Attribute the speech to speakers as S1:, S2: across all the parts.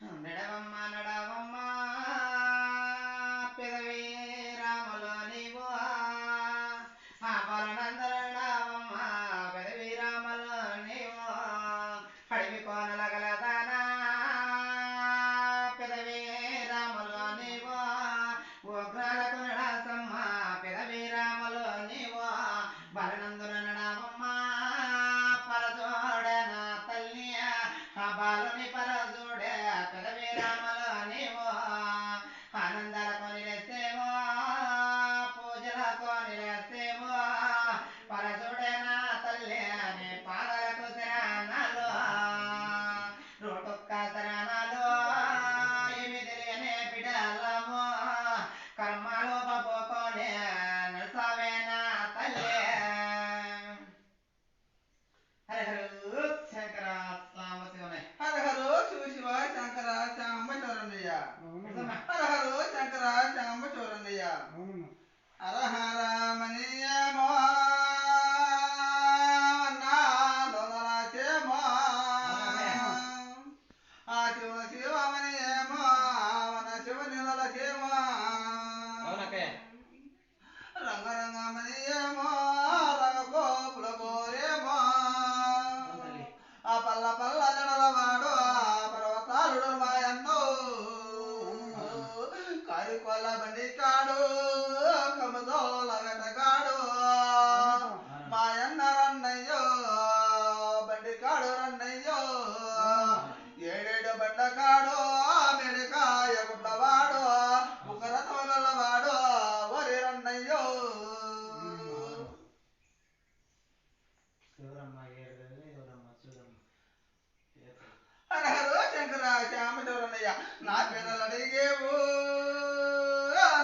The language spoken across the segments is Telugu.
S1: ಬೆಳವಮ್ಮನ अलः నా
S2: పిల్లలు అడిగేవు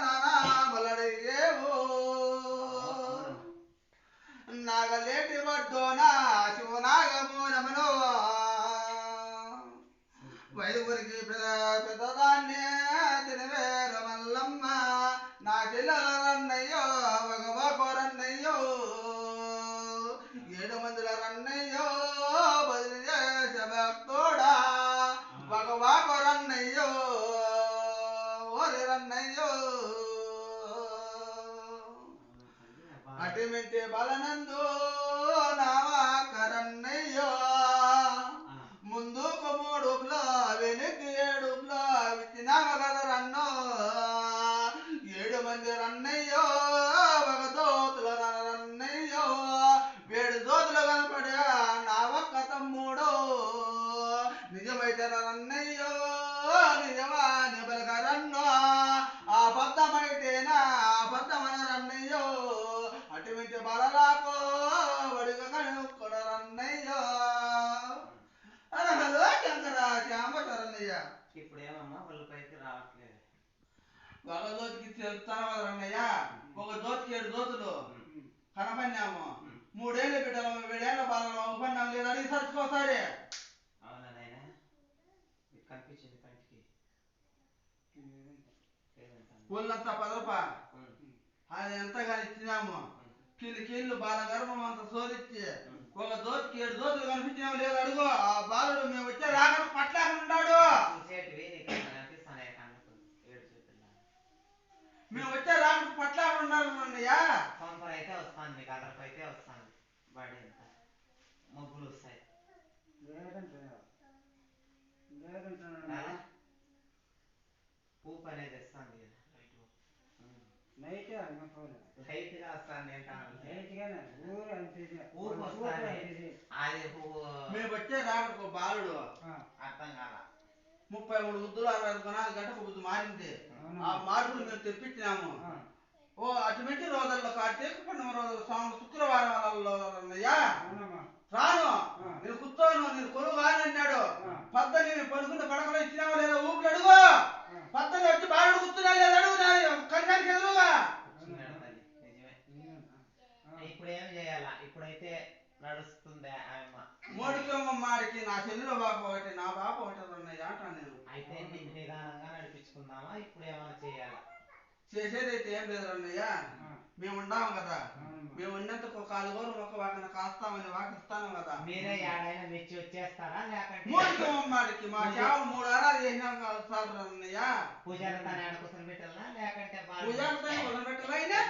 S2: నానామలు అడిగేవు. నాగలేటి వడ్డోన శివనాగమూనమును వైదుగురికి పెద్ద పెద్దదాన్నే అటిమింటి బలనందు నావా ఒక దోతికి చెప్తాను రన్నయ్య ఒక దోతికి ఏడు దోతులు. కనపడినాము. మూడేళ్ళు బిడ్డలు ఏడేళ్ళ బాలను ఉపన్నాం లేదు అడిగి సరుచుకోసారి
S1: అవునా నాయన? కనిపించింది కంటికి.
S2: అది ఎంతగా ఇచ్చినాము? కీళ్ళు కీళ్ళు బాల గర్భం అంత శోధించి ఒక దోతికి ఏడు దోతులు కనిపించినాము లేదు అడుగు. ఆ బాలుడు మేము వచ్చే రాకడ పట్ల ఉన్నాడు మేము వచ్చే రాకడకు బాలుడు
S1: అర్థం కాల.
S2: ముప్పై మూడు ముద్దులు అరవై ఐదు కొనాలి గంటకు బుద్ధి మారింది. ఆ మార్పులు మేము తెప్పించినాము. ఓ అటువంటి రోజుల్లో కార్తీక పండుగ రోజుల స్వామి శుక్రవారం వాళ్ళలో అన్నయ్యా రాను. నేను కూర్చోను నేను కొలువు కాని అన్నాడు. పద్ద నేను పడుకుంటే పడకలో ఇచ్చినావా లేదా ఊపిరి అడుగు. పద్దని వచ్చి బాలుడు కూర్చున్నా లేదా?
S1: ఇప్పుడు ఏం చేయాలా? ఇప్పుడైతే నడుస్తుంది ఆయమ్మ
S2: మోడికమ్మ మాడికి నా చెల్లెల బాప ఒకటి నా బాప ఒకటి అన్నయ్య అంటా నేను.
S1: అయితే నీకు నిదానంగా నడిపించుకుందామా? ఇప్పుడు ఏమైనా చేయాలా?
S2: చేసేదైతే ఏం లేదు అన్నయ్య మేము ఉండాము కదా. మేము ఉన్నంతకు ఒక కాలుగోరు ఒక వాకన కాస్తామని వాకిస్తాను కదా.
S1: మీరే ఏడైనా మెచ్చి వచ్చేస్తారా? లేకంటే
S2: మాడికి మా చేపలు మూడు అరాలు చేసిన అయినా చాలు అన్నయ్య
S1: పూజారి తన ఆడ కూర్చొని పెట్టాలనా లేకంటే
S2: పూజారి పైన వదిలిపెట్టాలైనా